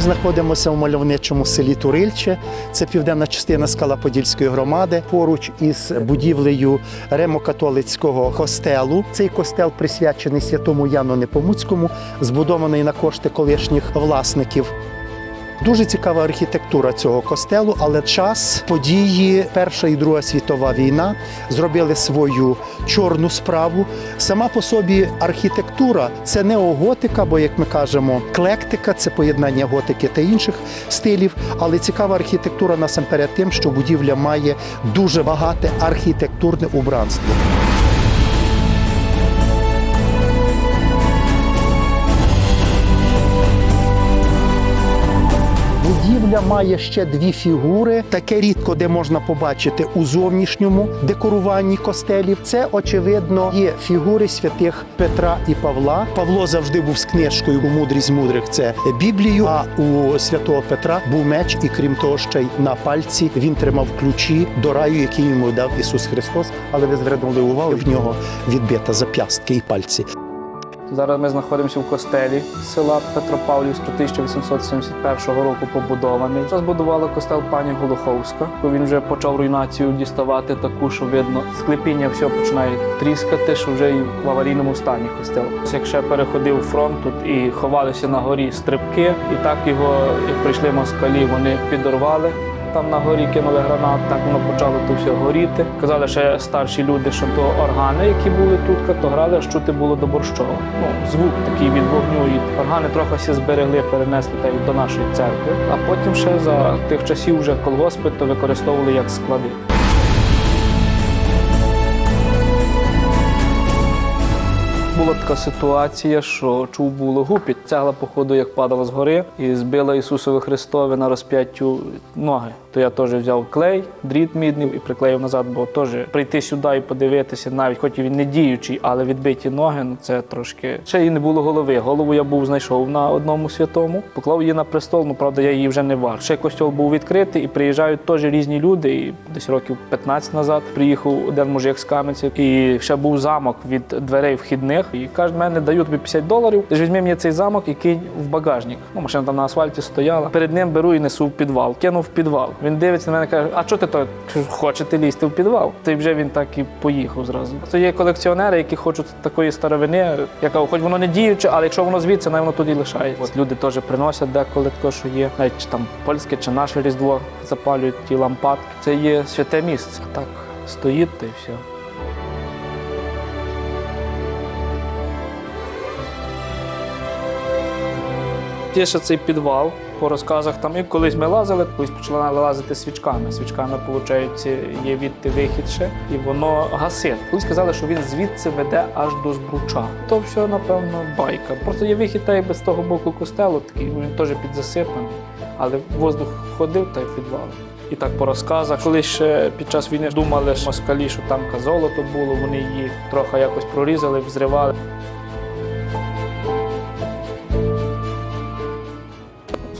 вами знаходимося в мальовничому селі Турильче. Це південна частина скала Подільської громади, поруч із будівлею ремокатолицького костелу. Цей костел присвячений святому Яну Непомуцькому, збудований на кошти колишніх власників. Дуже цікава архітектура цього костелу, але час події Перша і Друга світова війна зробили свою чорну справу. Сама по собі архітектура це неоготика, бо як ми кажемо, клектика це поєднання готики та інших стилів. Але цікава архітектура насамперед тим, що будівля має дуже багате архітектурне убранство. Будівля має ще дві фігури. Таке рідко, де можна побачити у зовнішньому декоруванні костелів. Це очевидно є фігури святих Петра і Павла. Павло завжди був з книжкою мудрість мудрих. Це Біблію. А у святого Петра був меч, і крім того, ще й на пальці він тримав ключі до раю, який йому дав Ісус Христос. Але ви звернули увагу в нього відбита зап'ястки і пальці. Зараз ми знаходимося в костелі села Петропавлівське 1871 року побудований. Розбудувала костел пані Голоховська. Він вже почав руйнацію діставати таку, що видно, склепіння все починає тріскати, що вже і в аварійному стані костел. Як ще переходив фронт тут і ховалися на горі стрибки, і так його, як прийшли москалі, вони підорвали. Там на горі кинули гранат, так воно почало то все горіти. Казали ще старші люди, що то органи, які були тут, то грали, аж чути було до борщова. Ну, звук такий від вогню. І органи трохи всі зберегли, перенесли та й до нашої церкви. А потім ще за тих часів вже колгоспи то використовували як склади. Була така ситуація, що чув було гупіт. Цегла, походу, як падала з гори і збила Ісусове Христове на розп'яттю ноги. То я теж взяв клей, дріт мідний і приклеїв назад, бо теж прийти сюди і подивитися, навіть хоч і він не діючий, але відбиті ноги, ну це трошки. Ще й не було голови. Голову я був знайшов на одному святому, поклав її на престол, ну правда, я її вже не вар. Ще костьол був відкритий і приїжджають теж різні люди. І десь років 15 назад приїхав один мужик з Кам'янців, і ще був замок від дверей вхідних. І каже, мене даю тобі 50 доларів. Ти ж візьми мені цей замок і кинь в багажник. Ну, машина там на асфальті стояла. Перед ним беру і несу в підвал. Кинув в підвал. Він дивиться на мене, каже: А що ти то хочете лізти в підвал? Та й вже він так і поїхав зразу. Це є колекціонери, які хочуть такої старовини, яка хоч воно не діюче, але якщо воно звідси, най воно тоді лишається. От люди теж приносять деколи те, що є, навіть чи там польське чи наше різдво запалюють ті лампадки. Це є святе місце. Так стоїть та й все. Ще цей підвал по розказах. Там і колись ми лазили, колись почали лазити свічками. Свічками, виходить, є відти вихід ще, і воно гасить. Колись казали, що він звідси веде аж до збруча. То все, напевно, байка. Просто є вихід та й без того боку костелу, такий він теж підзасипаний, але воздух ходив та й підвал. І так по розказах, коли ще під час війни думали москалі, що там золото було, вони її трохи якось прорізали, взривали.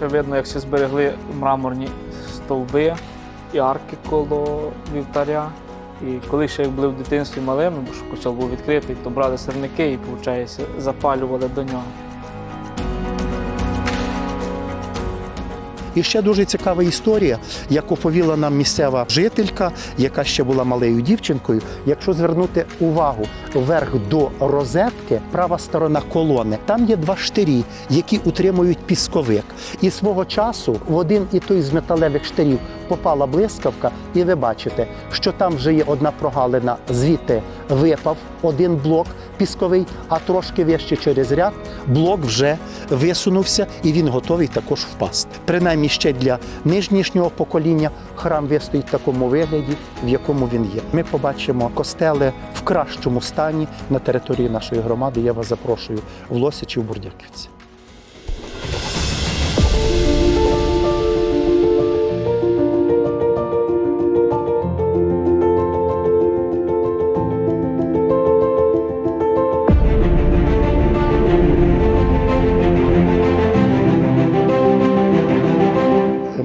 Ще видно, як всі зберегли мраморні стовби і арки коло вівтаря. І коли ще були в дитинстві малими, бо ж костьол був відкритий, то брали сирники і, виходить, запалювали до нього. І ще дуже цікава історія, яку повіла нам місцева жителька, яка ще була малою дівчинкою. Якщо звернути увагу вверх до розетки, права сторона колони, там є два штирі, які утримують пісковик. І свого часу в один і той з металевих штирів попала блискавка, і ви бачите, що там вже є одна прогалина, звідти випав один блок пісковий, а трошки вище через ряд блок вже висунувся і він готовий також впасти. Принаймні ще для нижнішнього покоління храм вистоїть в такому вигляді, в якому він є. Ми побачимо костели в кращому стані на території нашої громади. Я вас запрошую в Лосячі в Бурдяківці.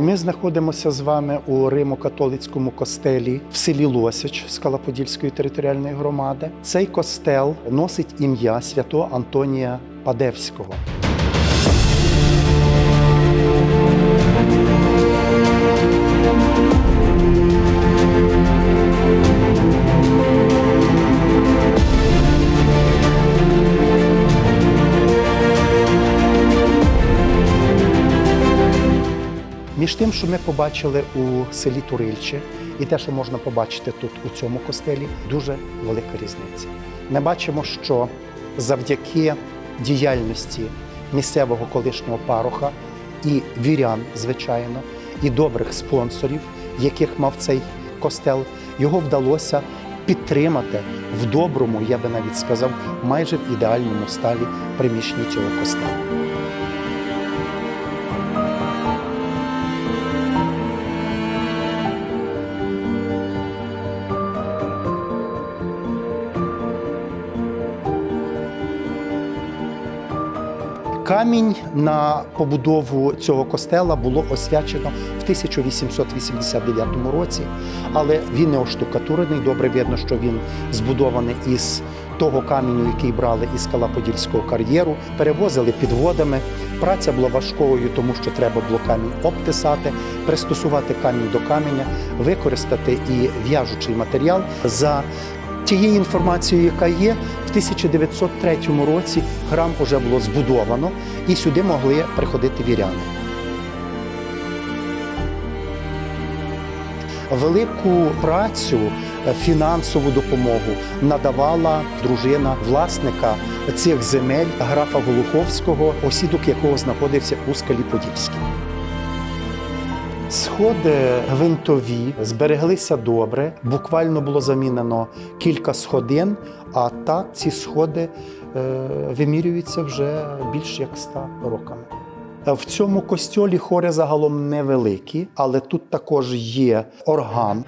Ми знаходимося з вами у Римо-католицькому костелі в селі Лосяч Скалоподільської територіальної громади. Цей костел носить ім'я святого Антонія Падевського. Між тим, що ми побачили у селі Турильче, і те, що можна побачити тут у цьому костелі, дуже велика різниця. Ми бачимо, що завдяки діяльності місцевого колишнього пароха і вірян, звичайно, і добрих спонсорів, яких мав цей костел, його вдалося підтримати в доброму, я би навіть сказав, майже в ідеальному стані приміщенні цього костелу. Камінь на побудову цього костела було освячено в 1889 році, але він не оштукатурений. Добре видно, що він збудований із того каменю, який брали із Калаподільського кар'єру, перевозили підводами. Праця була важкою, тому що треба було камінь обтисати, пристосувати камінь до каменя, використати і в'яжучий матеріал за Тією інформацією, яка є, в 1903 році храм вже було збудовано, і сюди могли приходити віряни. Велику працю, е, фінансову допомогу надавала дружина власника цих земель графа Голуховського, осідок якого знаходився у скалі Подільській. Сходи гвинтові збереглися добре. Буквально було замінено кілька сходин, а так ці сходи е, вимірюються вже більш як 100 роками. В цьому костьолі хори загалом невеликі, але тут також є орган.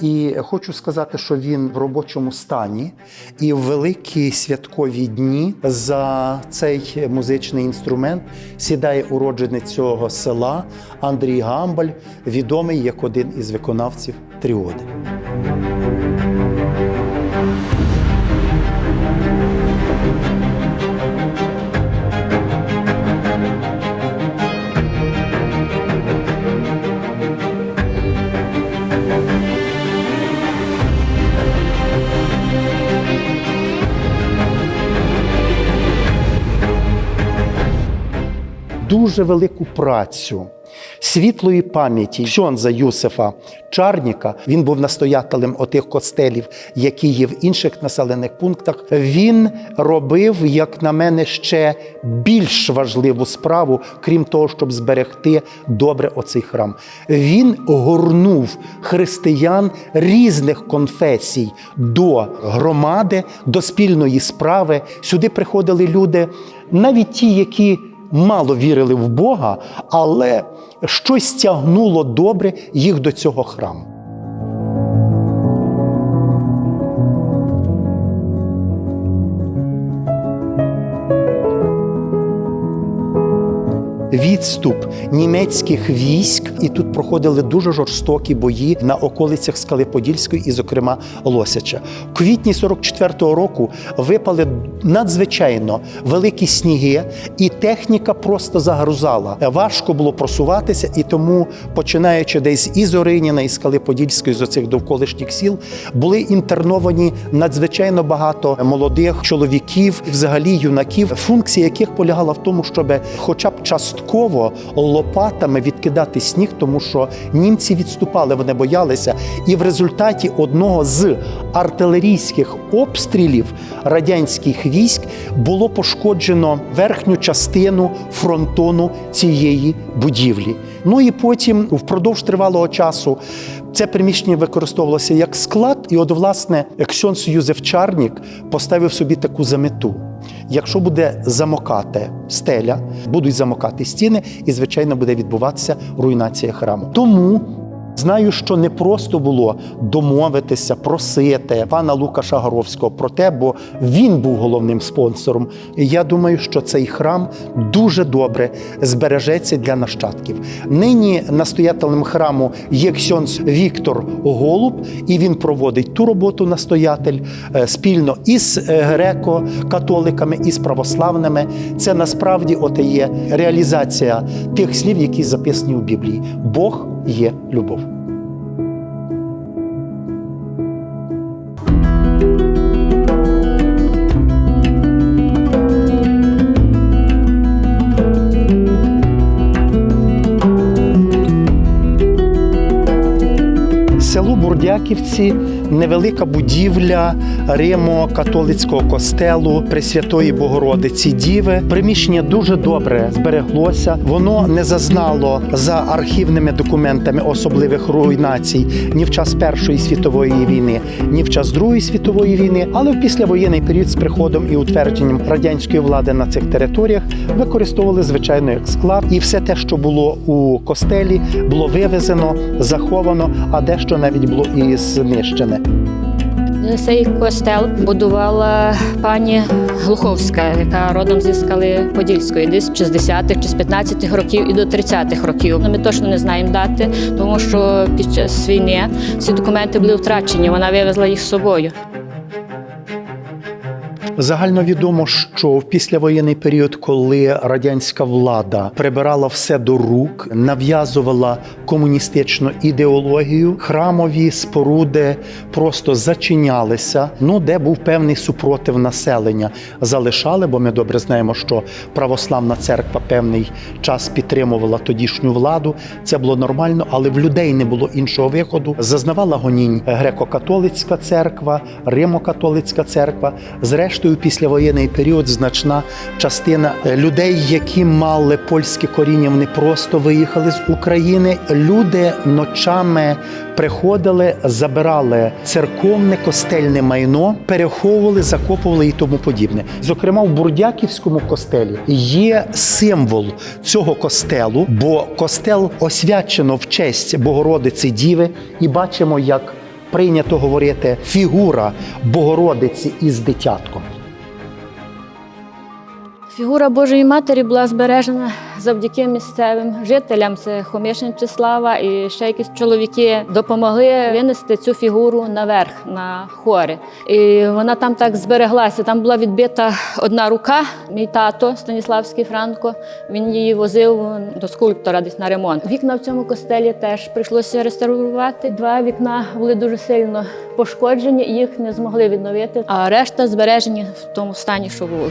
І хочу сказати, що він в робочому стані, і в великі святкові дні за цей музичний інструмент сідає уродженець цього села Андрій Гамбаль, відомий як один із виконавців тріоди. Дуже велику працю світлої пам'яті Ксьонза Юсифа Чарніка. Він був настоятелем отих костелів, які є в інших населених пунктах. Він робив, як на мене, ще більш важливу справу, крім того, щоб зберегти добре оцей храм. Він горнув християн різних конфесій до громади, до спільної справи. Сюди приходили люди, навіть ті, які мало вірили в Бога, але щось тягнуло добре їх до цього храму. Відступ німецьких військ, і тут проходили дуже жорстокі бої на околицях Скали Подільської, і, зокрема, Лосяча. В квітні 44-го року випали надзвичайно великі сніги, і техніка просто загрузала. Важко було просуватися, і тому, починаючи десь із Ориніна, із Скалиподільської, з оцих довколишніх сіл, були інтерновані надзвичайно багато молодих чоловіків, взагалі юнаків, функція яких полягала в тому, щоб хоча б частково лопатами відкидати сніг, тому що німці відступали, вони боялися. І в результаті одного з артилерійських обстрілів радянських військ було пошкоджено верхню частину фронтону цієї будівлі. Ну і потім, впродовж тривалого часу, це приміщення використовувалося як склад, і от, власне, Ксьонс Юзеф Чарнік поставив собі таку замету. Якщо буде замокати стеля, будуть замокати стіни, і, звичайно, буде відбуватися руйнація храму. Тому знаю, що не просто було домовитися, просити пана Лукаша Горовського про те, бо він був головним спонсором. Я думаю, що цей храм дуже добре збережеться для нащадків. Нині настоятелем храму є ксьонс Віктор Голуб, і він проводить ту роботу настоятель е, спільно із е, греко-католиками, і з православними. Це насправді от є реалізація тих слів, які записані у Біблії. Бог є любов. Бурдяківці невелика будівля Римо-католицького костелу Пресвятої Богородиці Діви. Приміщення дуже добре збереглося. Воно не зазнало за архівними документами особливих руйнацій ні в час Першої світової війни, ні в час Другої світової війни, але в післявоєнний період з приходом і утвердженням радянської влади на цих територіях використовували звичайно як склад, і все те, що було у костелі, було вивезено, заховано, а дещо навіть було і знищене. Цей костел будувала пані Глуховська, яка родом зі скали Подільської, десь з 60-х чи з 15-х років і до 30-х років. Ну, Ми точно не знаємо дати, тому що під час війни ці документи були втрачені. Вона вивезла їх з собою. Загально відомо, що в післявоєнний період, коли радянська влада прибирала все до рук, нав'язувала комуністичну ідеологію, храмові споруди просто зачинялися. Ну, де був певний супротив населення, залишали, бо ми добре знаємо, що православна церква певний час підтримувала тодішню владу. Це було нормально, але в людей не було іншого виходу. Зазнавала гонінь греко-католицька церква, Римо-католицька церква. Зрештою, післявоєнний період значна частина е, людей, які мали польське коріння, вони просто виїхали з України. Люди ночами приходили, забирали церковне костельне майно, переховували, закопували і тому подібне. Зокрема, в Бурдяківському костелі є символ цього костелу, бо костел освячено в честь Богородиці Діви, і бачимо, як прийнято говорити фігура Богородиці із дитятком. Фігура Божої Матері була збережена завдяки місцевим жителям. Це Хомишин Числава і ще якісь чоловіки допомогли винести цю фігуру наверх на хори. І вона там так збереглася. Там була відбита одна рука. Мій тато Станіславський Франко. Він її возив до скульптора десь на ремонт. Вікна в цьому костелі теж прийшлося реставрувати. Два вікна були дуже сильно пошкоджені, їх не змогли відновити. А решта збережені в тому стані, що були.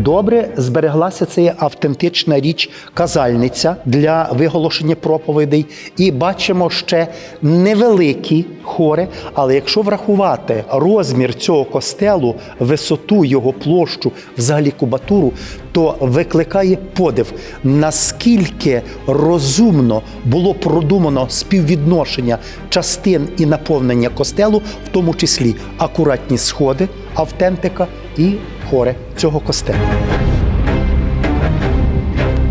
Добре збереглася це автентична річ казальниця для виголошення проповідей. І бачимо ще невеликі хори. Але якщо врахувати розмір цього костелу, висоту його площу, взагалі кубатуру, то викликає подив, наскільки розумно було продумано співвідношення частин і наповнення костелу, в тому числі акуратні сходи, автентика і хори цього костелу.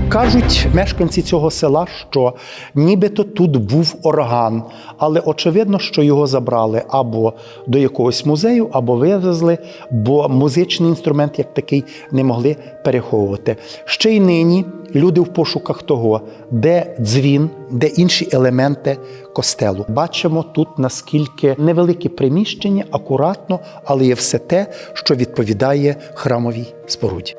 Кажуть мешканці цього села, що нібито тут був орган, але очевидно, що його забрали або до якогось музею, або вивезли, бо музичний інструмент як такий не могли переховувати. Ще й нині люди в пошуках того, де дзвін, де інші елементи костелу. Бачимо тут наскільки невеликі приміщення, акуратно, але є все те, що відповідає храмовій споруді.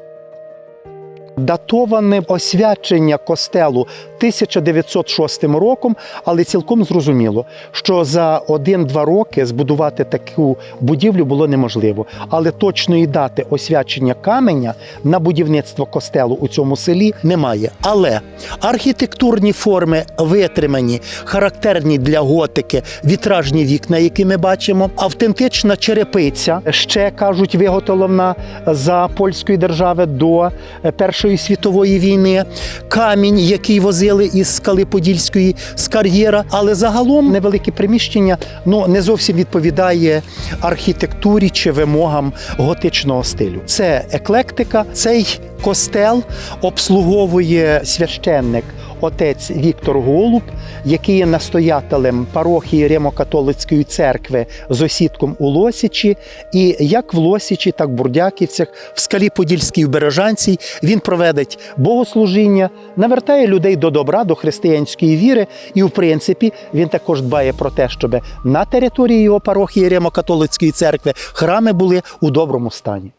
Датоване освячення костелу 1906 роком, але цілком зрозуміло, що за один-два роки збудувати таку будівлю було неможливо. Але точної дати освячення каменя на будівництво костелу у цьому селі немає. Але архітектурні форми витримані, характерні для готики, вітражні вікна, які ми бачимо, автентична черепиця, ще кажуть, виготовлена за польської держави до Першої світової війни, камінь, який возили із скали Подільської з кар'єра. Але загалом невелике приміщення ну не зовсім відповідає архітектурі чи вимогам готичного стилю. Це еклектика, цей костел обслуговує священник. Отець Віктор Голуб, який є настоятелем парохії Римо-католицької церкви з осідком у Лосічі, і як в Лосічі, так в Бурдяківцях, в скалі Подільській в Бережанцій він проведить богослужіння, навертає людей до добра, до християнської віри. І, в принципі, він також дбає про те, щоб на території його парохії Римо-католицької церкви храми були у доброму стані.